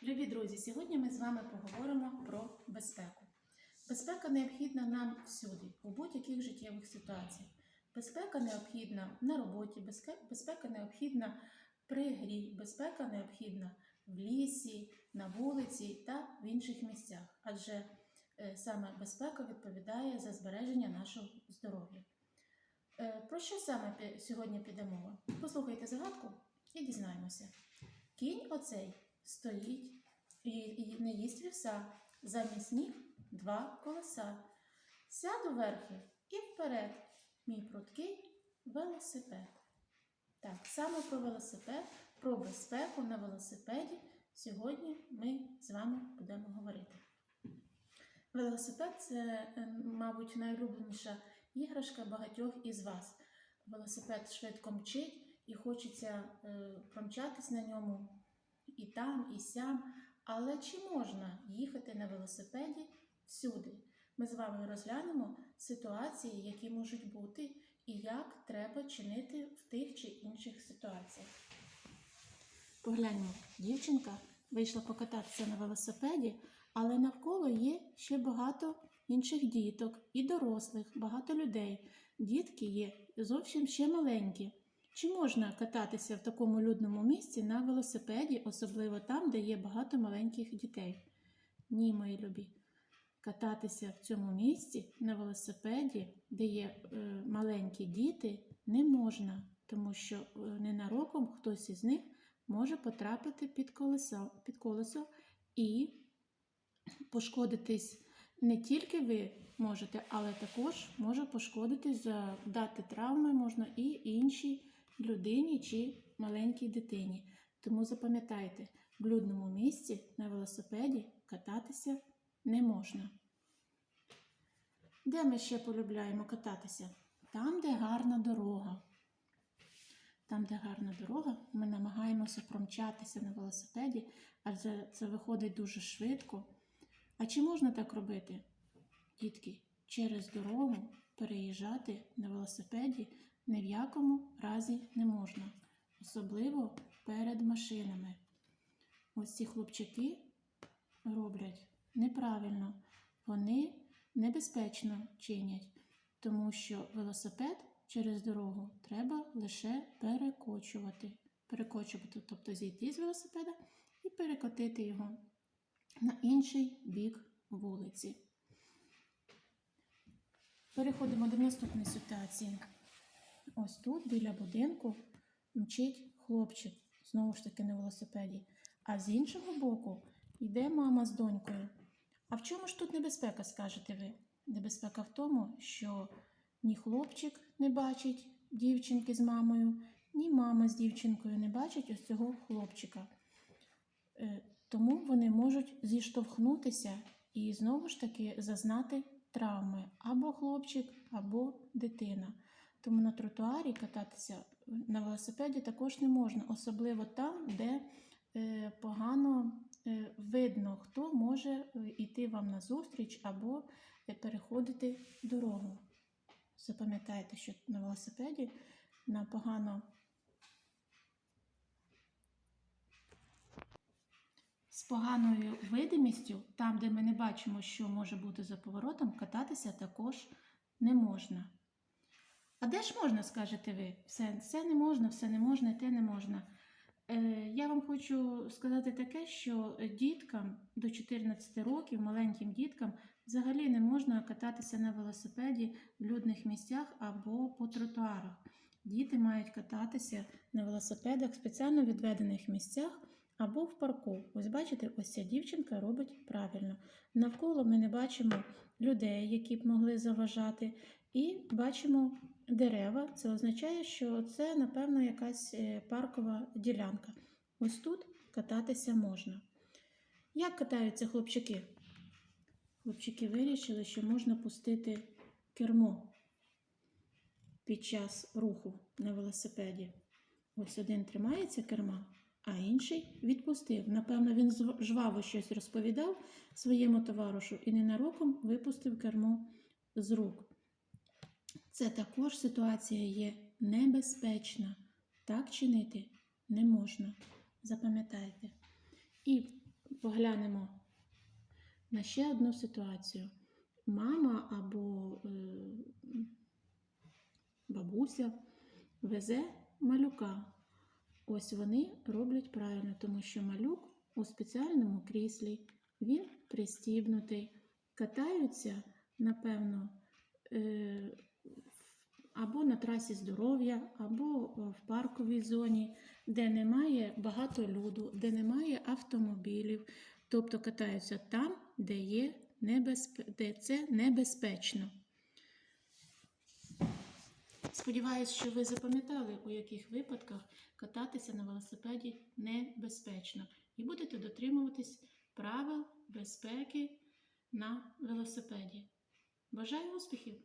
Привіт, друзі! Сьогодні ми з вами поговоримо про безпеку. Безпека необхідна нам всюди, у будь-яких життєвих ситуаціях. Безпека необхідна на роботі, безпека необхідна при грі, безпека необхідна в лісі, на вулиці та в інших місцях, адже е, саме безпека відповідає за збереження нашого здоров'я. Е, Про що саме сьогодні піде мова? Послухайте загадку і дізнаємося. Кінь оцей стоїть і, і не їсть вівса, замість ніг два колеса. Сяду верхи і вперед, мій пруткий велосипед. Так, саме про велосипед, про безпеку на велосипеді сьогодні ми з вами будемо говорити. Велосипед це, е, мабуть, найулюбленіша іграшка багатьох із вас. Велосипед швидко мчить і хочеться е, промчатись на ньому і там, і сям. Але чи можна їхати на велосипеді всюди? Ми з вами розглянемо ситуації, які можуть бути, і як треба чинити в тих чи інших ситуаціях. Погляньмо, дівчинка вийшла покататися на велосипеді, але навколо є ще багато інших діток і дорослих, багато людей. Дітки є зовсім ще маленькі. Чи можна кататися в такому людному місці на велосипеді, особливо там, де є багато маленьких дітей? Ні, мої любі. Кататися в цьому місці на велосипеді, де є е, маленькі діти, не можна, тому що е, ненароком хтось із них може потрапити під колесо, під колесо і пошкодитись не тільки ви можете, але також може пошкодитись, дати травми можна і іншій людині чи маленькій дитині. Тому запам'ятайте, в людному місці на велосипеді кататися не можна. Де ми ще полюбляємо кататися? Там, де гарна дорога. Там, де гарна дорога, ми намагаємося промчатися на велосипеді, адже це виходить дуже швидко. А чи можна так робити, дітки? Через дорогу переїжджати на велосипеді ні в якому разі не можна, особливо перед машинами. Ось ці хлопчики роблять неправильно, вони небезпечно чинять, тому що велосипед через дорогу треба лише перекочувати. Перекочувати, тобто зійти з велосипеда і перекотити його на інший бік вулиці. Переходимо до наступної ситуації. Ось тут, біля будинку, мчить хлопчик, знову ж таки на велосипеді. А з іншого боку йде мама з донькою. А в чому ж тут небезпека, скажете ви? Небезпека в тому, що ні хлопчик не бачить дівчинки з мамою, ні мама з дівчинкою не бачить ось цього хлопчика. Е, Тому вони можуть зіштовхнутися і знову ж таки зазнати травми або хлопчик, або дитина. Тому на тротуарі кататися на велосипеді також не можна, особливо там, де е, погано е, видно, хто може йти вам на зустріч або е, переходити дорогу. Запам'ятайте, що на велосипеді на погано з поганою видимістю, там, де ми не бачимо, що може бути за поворотом, кататися також не можна. А де ж можна, скажете ви? Все, все не можна, все не можна, те не можна. Е, я вам хочу сказати таке, що діткам до 14 років, маленьким діткам, взагалі не можна кататися на велосипеді в людних місцях або по тротуарах. Діти мають кататися на велосипедах в спеціально відведених місцях або в парку. Ось бачите, ось ця дівчинка робить правильно. Навколо ми не бачимо людей, які б могли заважати, і бачимо дерева. Це означає, що це, напевно, якась е, паркова ділянка. Ось тут кататися можна. Як катаються хлопчики? Хлопчики вирішили, що можна пустити кермо під час руху на велосипеді. Ось один тримається керма, а інший відпустив. Напевно, він жваво щось розповідав своєму товаришу і ненароком випустив кермо з рук. Це також ситуація є небезпечна. Так чинити не можна. Запам'ятайте. І поглянемо на ще одну ситуацію. Мама або е, бабуся везе малюка. Ось вони роблять правильно, тому що малюк у спеціальному кріслі, він пристібнутий, катаються, напевно, е, або на трасі здоров'я, або в парковій зоні, де немає багато люду, де немає автомобілів, тобто катаються там, де, є небезпе... де це небезпечно. Сподіваюсь, що ви запам'ятали, у яких випадках кататися на велосипеді небезпечно, і будете дотримуватись правил безпеки на велосипеді. Бажаю успіхів!